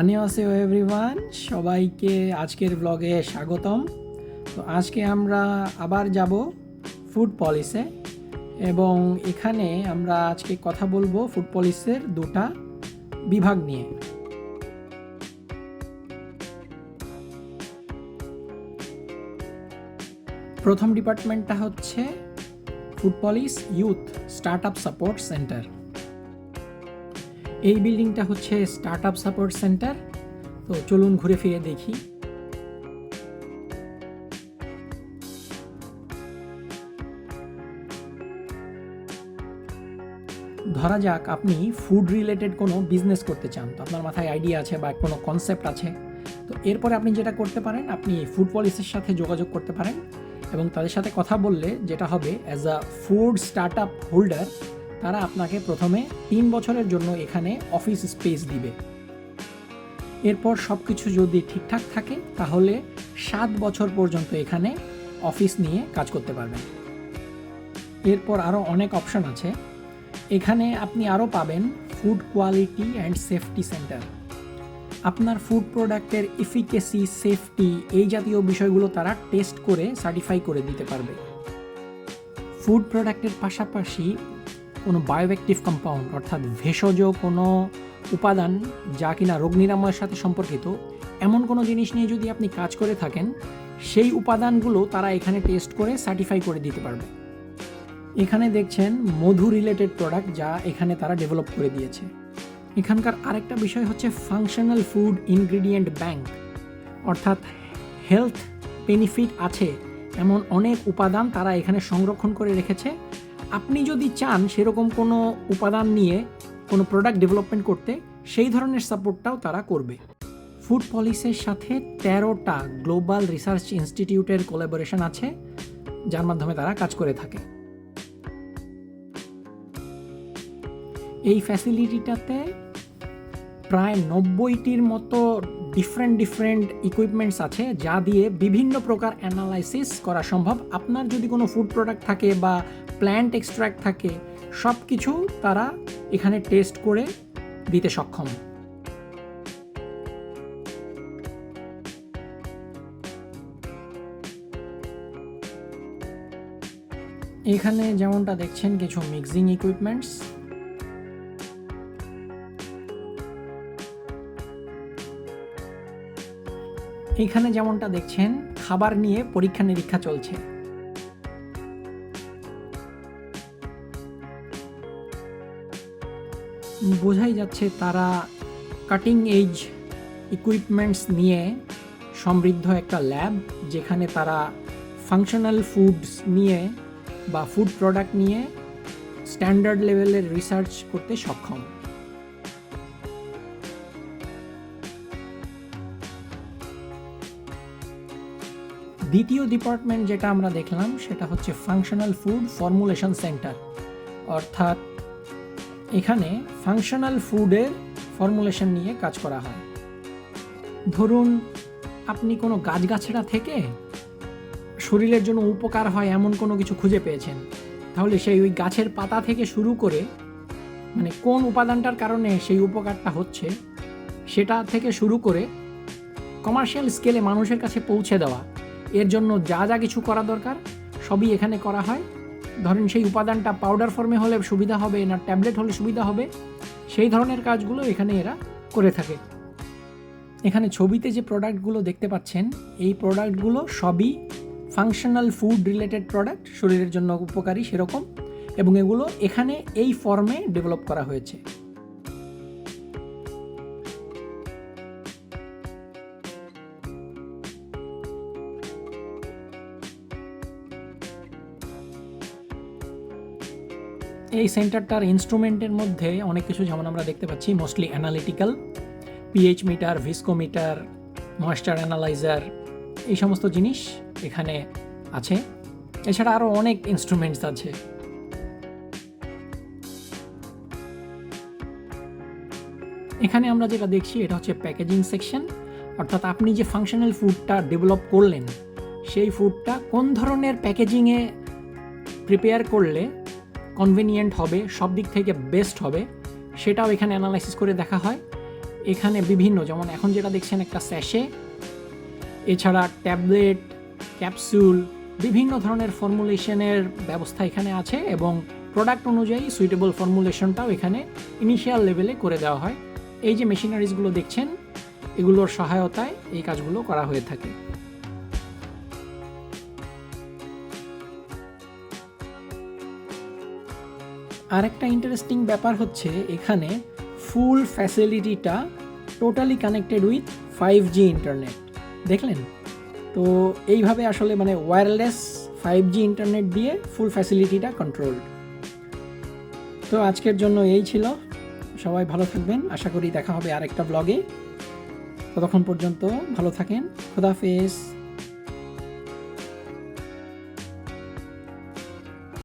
আনিওয়াসেও everyone, সবাইকে আজকের ব্লগে স্বাগতম। তো আজকে আমরা আবার যাব ফুড পলিসে এবং এখানে আমরা আজকে কথা বলব ফুড পলিসের দুটা বিভাগ নিয়ে। প্রথম ডিপার্টমেন্টটা হচ্ছে food policy youth start up support centre এই বিল্ডিংটা হচ্ছে স্টার্ট আপ সাপোর্ট সেন্টার তো চলুন ঘুরে ফিরে দেখি। ধরা যাক আপনি ফুড রিলেটেড কোনো বিজনেস করতে চান। তো আপনার মাথায় আইডিয়া আছে বা কোনো কনসেপ্ট আছে। তো এরপরে আপনি যেটা করতে পারেন, আপনি ফুড পলিসির সাথে যোগাযোগ করতে পারেন। এবং তাদের সাথে কথা বললে যেটা হবে as a food start up holder তারা আপনাকে প্রথমে তিন বছরের জন্য এখানে অফিস স্পেস দিবে। এরপর সব কিছু যদি ঠিকঠাক থাকে, তাহলে সাত বছর পর্যন্ত এখানে অফিস নিয়ে কাজ করতে পারবেন। এরপর আরও অনেক অপশন আছে। এখানে আপনি আরও পাবেন food quality and safety centre আপনার ফুড প্রোডাক্টের এফিকেসি সেফটি এই জাতীয় বিষয়গুলো তারা টেস্ট করে সার্টিফাই করে দিতে পারবে। ফুড প্রোডাক্টের পাশাপাশি কোনো বায়োঅ্যাক্টিভ কম্পাউন্ড অর্থাৎ ভেষজ কোনো উপাদান যা কিনা রোগ নিরাময়ের সাথে সম্পর্কিত, এমন কোনো জিনিস নিয়ে যদি আপনি কাজ করে থাকেন, সেই উপাদানগুলো তারা এখানে টেস্ট করে সার্টিফাই করে দিতে পারবে। এখানে দেখছেন মধু রিলেটেড প্রোডাক্ট যা এখানে তারা ডেভেলপ করে দিয়েছে। এখানকার আরেকটা বিষয় হচ্ছে ফাংশনাল ফুড ইনগ্রিডিয়েন্ট ব্যাংক অর্থাৎ হেলথ বেনিফিট আছে, এমন অনেক উপাদান তারা এখানে সংরক্ষণ করে রেখেছে। আপনি যদি চান সেরকম কোনো উপাদান নিয়ে কোনো প্রোডাক্ট ডেভেলপমেন্ট করতে, সেই ধরনের সাপোর্টটাও তারা করবে। ফুড পলিসির সাথে তেরোটা গ্লোবাল রিসার্চ ইনস্টিটিউটের কোলাবোরেশন আছে, যার মাধ্যমে তারা কাজ করে থাকে। এই ফ্যাসিলিটিটাতে প্রায় নব্বইটির মতো ডিফারেন্ট ডিফারেন্ট ইকুইপমেন্টস আছে যা দিয়ে বিভিন্ন প্রকার অ্যানালাইসিস করা সম্ভব। আপনার যদি কোনো ফুড প্রোডাক্ট থাকে বা প্ল্যান্ট এক্সট্র্যাক্ট থাকে সব কিছু তারা এখানে টেস্ট করে দিতে সক্ষম। এখানে যেমনটা দেখছেন, কিছু মিক্সিং ইকুইপমেন্টস এখানে যেমনটা দেখছেন, খাবার নিয়ে পরীক্ষা নিরীক্ষা চলছে। বোঝাই যাচ্ছে তারা কাটিং এজ ইকুইপমেন্টস নিয়ে সমৃদ্ধ একটা ল্যাব যেখানে তারা ফাংশনাল ফুডস নিয়ে বা ফুড প্রোডাক্ট নিয়ে স্ট্যান্ডার্ড লেভেলের রিসার্চ করতে সক্ষম। দ্বিতীয় ডিপার্টমেন্ট যেটা আমরা দেখলাম, সেটা হচ্ছে ফাংশনাল ফুড ফর্মুলেশন সেন্টার অর্থাৎ এখানে ফাংশনাল ফুডের ফর্মুলেশন নিয়ে কাজ করা হয়। ধরুন, আপনি কোনো গাছগাছড়া থেকে শরীরের জন্য উপকার হয় এমন কোনো কিছু খুঁজে পেয়েছেন। তাহলে সেই ওই গাছের পাতা থেকে শুরু করে মানে কোন উপাদানটার কারণে সেই উপকারটা হচ্ছে, সেটা থেকে শুরু করে কমার্শিয়াল স্কেলে মানুষের কাছে পৌঁছে দেওয়া। এর জন্য যা যা কিছু করা দরকার, সবই এখানে করা হয়। ধরেন সেই উপাদানটা পাউডার ফর্মে হলে সুবিধা হবে, না ট্যাবলেট হলে সুবিধা হবে, সেই ধরনের কাজগুলো এখানে এরা করে থাকে। এখানে ছবিতে যে প্রোডাক্টগুলো দেখতে পাচ্ছেন, এই প্রোডাক্টগুলো সবই ফাংশনাল ফুড রিলেটেড প্রোডাক্ট শরীরের জন্য উপকারী সেরকম, এবং এগুলো এখানে এই ফর্মে ডেভেলপ করা হয়েছে। এই সেন্টারটার ইনস্ট্রুমেন্টের মধ্যে অনেক কিছু যেমন আমরা দেখতে পাচ্ছি mostly analytical pH meter viscometer moisture analyser এই সমস্ত জিনিস এখানে আছে। এছাড়া আরও অনেক ইনস্ট্রুমেন্টস আছে। এখানে আমরা যেটা দেখছি, এটা হচ্ছে প্যাকেজিং সেকশন অর্থাৎ আপনি যে ফাংশনাল ফুডটা ডেভেলপ করলেন, সেই ফুডটা কোন ধরনের প্যাকেজিংয়ে প্রিপেয়ার করলে কনভিনিয়েন্ট হবে, সব দিক থেকে বেস্ট হবে। সেটাও এখানে অ্যানালাইসিস করে দেখা হয়। এখানে বিভিন্ন, যেমন এখন যেটা দেখছেন একটা স্যাশে এছাড়া ট্যাবলেট ক্যাপসুল বিভিন্ন ধরনের ফর্মুলেশনের ব্যবস্থা এখানে আছে এবং প্রোডাক্ট অনুযায়ী সুইটেবল ফর্মুলেশনটাও এখানে ইনিশিয়াল লেভেলে করে দেওয়া হয়। এই যে মেশিনারিজগুলো দেখছেন, এগুলোর সহায়তায় এই কাজগুলো করা হয়ে থাকে। আরেকটা ইন্টারেস্টিং ব্যাপার হচ্ছে এখানে full ফ্যাসিলিটিটা totally connected with five G internet দেখলেন? তো এইভাবে আসলে মানে ওয়্যারলেস ফাইভ জি ইন্টারনেট দিয়ে ফুল ফ্যাসিলিটিটা কন্ট্রোল তো আজকের জন্য এই ছিল। সবাই ভালো থাকবেন। আশা করি দেখা হবে আরেকটা ব্লগে ততক্ষণ পর্যন্ত ভালো থাকেন। খোদাফেজ